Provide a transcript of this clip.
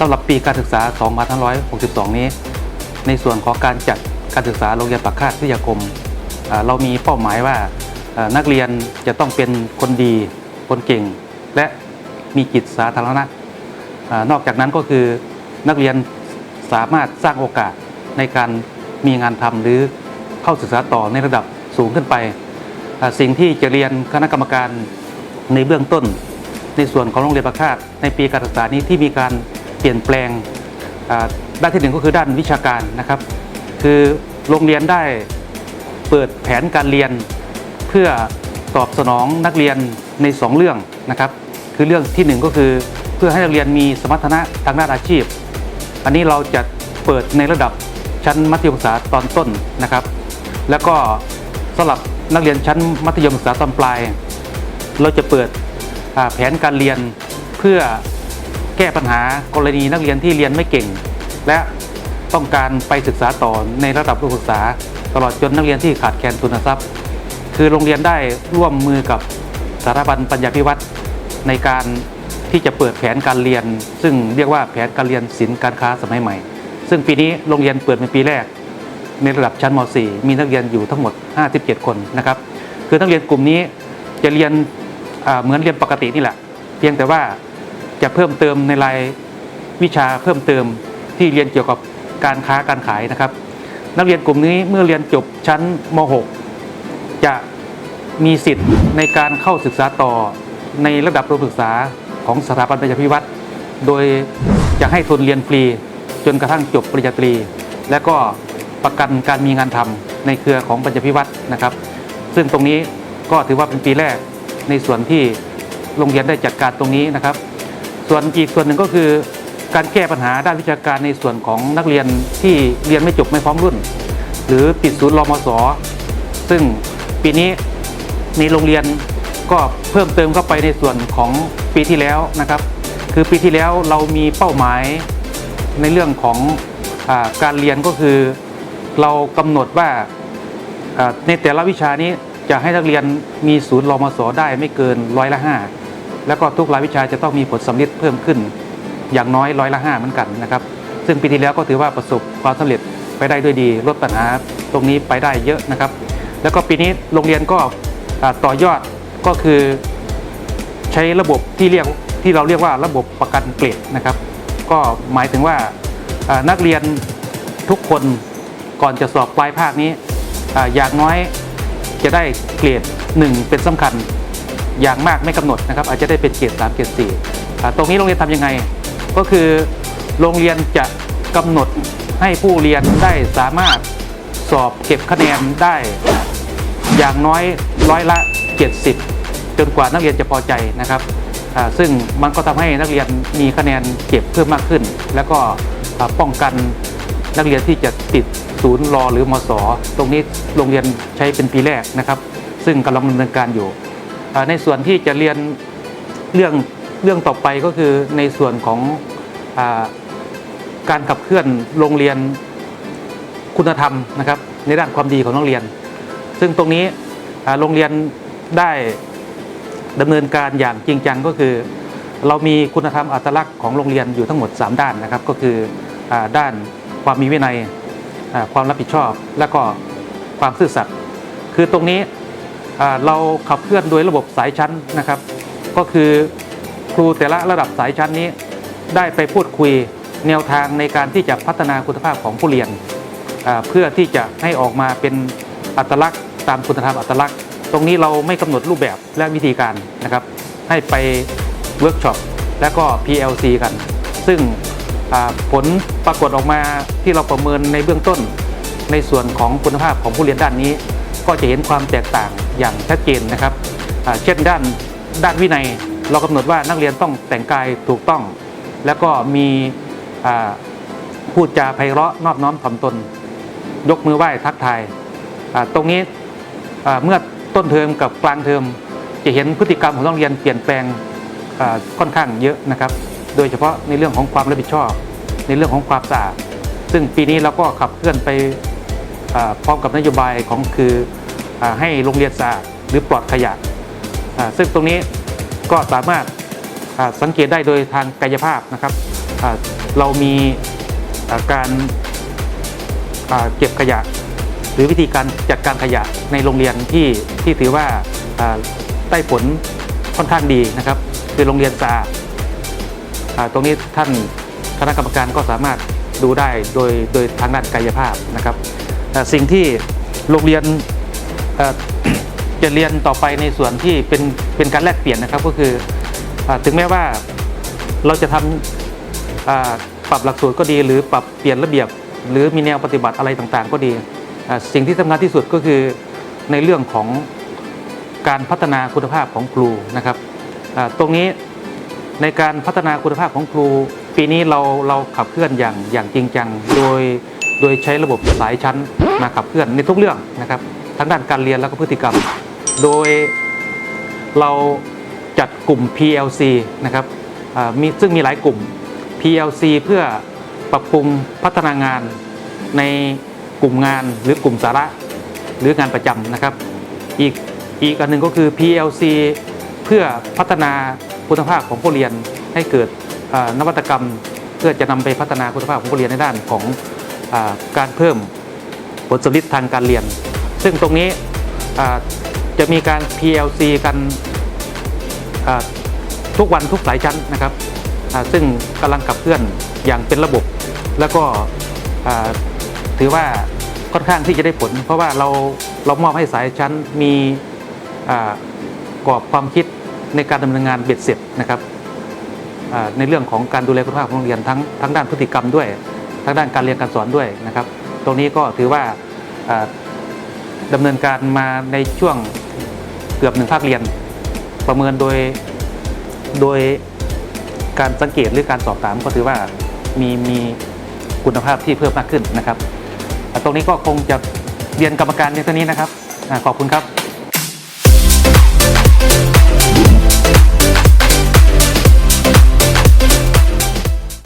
สำหรับปีการศึกษา 2562 นี้ ในส่วนของการจัดการศึกษาโรงเรียนปากคาดวิทยาคม เรามีเป้าหมายว่านักเรียนจะต้องเป็นคนดี คนเก่ง และมีจิตสาธารณะนอกจากนั้นก็คือนักเรียนสามารถสร้างโอกาสในการมีงานทำหรือเข้าศึกษาต่อในระดับสูงขึ้นไป สิ่งที่จะเรียนคณะกรรมการในเบื้องต้น ในส่วนของโรงเรียนประคาดในปีการศึกษานี้ที่มีการ ลี่ยนแปลงด้านที่หนึ่งก็คือด้านวิชาการนะครับ คือโรงเรียนได้เปิดแผนการเรียนเพื่อตอบสนองนักเรียนใน 2 เรื่องนะครับ คือเรื่องที่ 1 ก็คือเพื่อให้นักเรียนมีสมรรถนะทางด้านอาชีพ อันนี้เราจะเปิดในระดับชั้นมัธยมศึกษาตอนต้นนะครับ แล้วก็สำหรับนักเรียนชั้นมัธยมศึกษาตอนปลาย เราจะเปิดแผนการเรียนเพื่อ แก้ปัญหากรณีนักเรียนที่เรียนไม่เก่ง และต้องการไปศึกษาต่อในระดับอุดมศึกษา ตลอดจนนักเรียนที่ขาดแคลนทุนทรัพย์ คือโรงเรียนได้ร่วมมือกับสถาบันปัญญาพิวัตรในการที่จะเปิดแผนการเรียน ซึ่งเรียกว่าแผนการเรียนศิลป์การค้าสมัยใหม่ ซึ่งปีนี้โรงเรียนเปิดเป็นปีแรก ในระดับชั้นม .4 มีนักเรียนอยู่ทั้งหมด 57 คนนะครับคือนักเรียนกลุ่มนี้จะเรียนเหมือนเรียนปกตินี่แหละ เพียงแต่ว่า จะเพิ่มเติมในรายวิชาเพิ่มเติมที่เรียนเกี่ยวกับการค้าการขายนะครับ นักเรียนกลุ่มนี้เมื่อเรียนจบชั้นม .6 จะมีสิทธิ์ในการเข้าศึกษาต่อในระดับประถมศึกษาของสถาบันปัญญาพิวัตรโดยจะให้ทุนเรียนฟรีจนกระทั่งจบปริญญาตรี และก็ประกันการมีงานทำในเครือของปัญญาพิวัตรนะครับ ซึ่งตรงนี้ก็ถือว่าเป็นปีแรกในส่วนที่โรงเรียนได้จัดการตรงนี้นะครับ ส่วนอีกส่วนหนึ่งก็คือการแก้ปัญหาด้านวิชาการในส่วนของนักเรียนที่เรียนไม่จบไม่พร้อมรุ่น หรือติดศูนย์รมศซึ่งปีนี้ในโรงเรียนก็เพิ่มเติมเข้าไปในส่วนของปีที่แล้วนะครับ คือปีที่แล้วเรามีเป้าหมายในเรื่องของอการเรียนก็คือเรากำหนดว่าอ่าในแต่ละวิชานี้จะให้นักเรียนมีศูนย์รมศได้ไม่เกินร้อยละห้า แล้วก็ทุกรายวิชาจะต้องมีผลสำเร็จเพิ่มขึ้น อย่างน้อยร้อยละห้าเหมือนกันนะครับ ซึ่งปีที่แล้วก็ถือว่าประสบความสำเร็จไปได้ด้วยดีลดปัญหาตรงนี้ไปได้เยอะนะครับ แล้วก็ปีนี้โรงเรียนก็ต่อยอดก็คือใช้ระบบที่เรียกที่เราเรียกว่าระบบประกันเกรดนะครับ ก็หมายถึงว่านักเรียนทุกคนก่อนจะสอบปลายภาคนี้อ่าอย่างน้อยจะได้เกรด1เป็นสำคัญ อย่างมากไม่กำหนดนะครับอาจจะได้เป็นเกรด3เกรด4อ่ตรงนี้โรงเรียนทำยังไง ก็คือโรงเรียนจะกำหนดให้ผู้เรียนได้สามารถสอบเก็บคะแนนได้ อย่างน้อยร้อยละ 70 จนกว่านักเรียนจะพอใจนะครับซึ่งมันก็ทำให้นักเรียนมีคะแนนเก็บเพิ่มมากขึ้น แล้วก็ป้องกันนักเรียนที่จะติดศูนย์รอหรือมศตรงนี้โรงเรียนใช้เป็นปีแรกนะครับ ซึ่งกำลังดำเนินการอยู่ ในส่วนที่จะเรียนเรื่องเรื่องต่อไปก็คือในส่วนของอการขับเคลื่อนโรงเรียนคุณธรรมนะครับ ในด้านความดีของนักเรียน ซึ่งตรงนี้โรงเรียนได้ดำเนินการอย่างจริงจังก็คือ เรามีคุณธรรมอัตลักษณ์ของโรงเรียนอยู่ทั้งหมด 3 ด้านนะครับ ก็คืออด้านความมีวินัยความรับผิดชอบ และก็ความซื่อสัตย์คือตรงนี้ เราขับเคลื่อนโดยระบบสายชั้นนะครับ ก็คือครูแต่ละระดับสายชั้นนี้ได้ไปพูดคุยแนวทางในการที่จะพัฒนาคุณภาพของผู้เรียน เพื่อที่จะให้ออกมาเป็นอัตลักษณ์ ตามคุณธรรมอัตลักษณ์ ตรงนี้เราไม่กำหนดรูปแบบและวิธีการนะครับ ให้ไปเวิร์กช็อปและก็ PLC กัน ซึ่งผลปรากฏออกมาที่เราประเมินในเบื้องต้น ในส่วนของคุณภาพของผู้เรียนด้านนี้ ก็จะเห็นความแตกต่างอย่างชัดเจนนะครับเช่นด้านด้านวินัย เรากำหนดว่านักเรียนต้องแต่งกายถูกต้อง แล้วก็มีพูดจาไพเราะนอบน้อมถ่อมตน ยกมือไหว้ทักทายตรงนี้เมื่อต้นเทอมกับกลางเทอมจะเห็นพฤติกรรมของนักเรียนเปลี่ยนแปลงค่อนข้างเยอะนะครับ โดยเฉพาะในเรื่องของความรับผิดชอบ ในเรื่องของความสะอาด ซึ่งปีนี้เราก็ขับเคลื่อนไป พร้อมกับนโยบายของคืออให้โรงเรียนสะอาดหรือปลอดขยะ ซึ่งตรงนี้ก็สามารถสังเกตได้โดยทางกายภาพนะครับ เรามีการเก็บขยะ หรือวิธีการจัดการขยะในโรงเรียนที่ที่ถือว่าได้ผลค่อนข้างดีนะครับ คือโรงเรียนสะอาดตรงนี้ท่านคณะกรรมการก็สามารถดูได้โดยโดยทางด้านกายภาพนะครับ สิ่งที่โรงเรียนจะเรียนต่อไปในส่วนที่เป็นเป็นการแลกเปลี่ยนนะครับก็คืออถึงแม้ว่าเราจะทำอ่าปรับหลักสูตรก็ดี หรือปรับเปลี่ยนระเบียบ หรือมีแนวปฏิบัติอะไรต่างๆ ก็ดี สิ่งที่สำคัญที่สุดก็คือในเรื่องของการพัฒนาคุณภาพของครูนะครับตรงนี้ในการพัฒนาคุณภาพของครู ปีนี้เราเราขับเคลื่อนอย่างอย่างจริงจังโดยโดยใช้ระบบสายชั้น มาขับเคลื่อนในทุกเรื่องนะครับ ทั้งด้านการเรียนแล้วก็พฤติกรรม โดยเราจัดกลุ่ม PLC นะครับมีซึ่งมีหลายกลุ่ม PLC เพื่อปรับปรุงพัฒนางานในกลุ่มงานหรือกลุ่มสาระหรืองานประจำนะครับ อีกอีกอันหนึ่งก็คือ PLC เพื่อพัฒนาคุณภาพของผู้เรียนให้เกิดนวัตกรรม เพื่อจะนำไปพัฒนาคุณภาพของผู้เรียนในด้านของอการเพิ่ม ผลสำลิดทางการเรียน ซึ่งตรงนี้จะมีการ PLC กันทุกวันทุกสายชั้นนะครับ ซึ่งกำลังขับเคลื่อนอย่างเป็นระบบ แล้วก็ถือว่าค่อนข้างที่จะได้ผล เพราะว่าเราเรามอบให้สายชั้นมีอ่ากรอบความคิดในการดำเนินงานเบ็ดเสร็จนะครับในเรื่องของการดูแลคุณภาพของโรงเรียนทั้งทั้งด้านพฤติกรรมด้วย ทั้งด้านการเรียนการสอนด้วยนะครับ ตรงนี้ก็ถือว่าดำดำเนินการมาในช่วงเกือบหนึ่งภาคเรียน ประเมินโดยโดยการสังเกตหรือการสอบถามก็ถือว่ามีมีคุณภาพที่เพิ่มมากขึ้นนะครับ ตรงนี้ก็คงจะเรียนกรรมการในเท่านี้นะครับ ขอบคุณครับ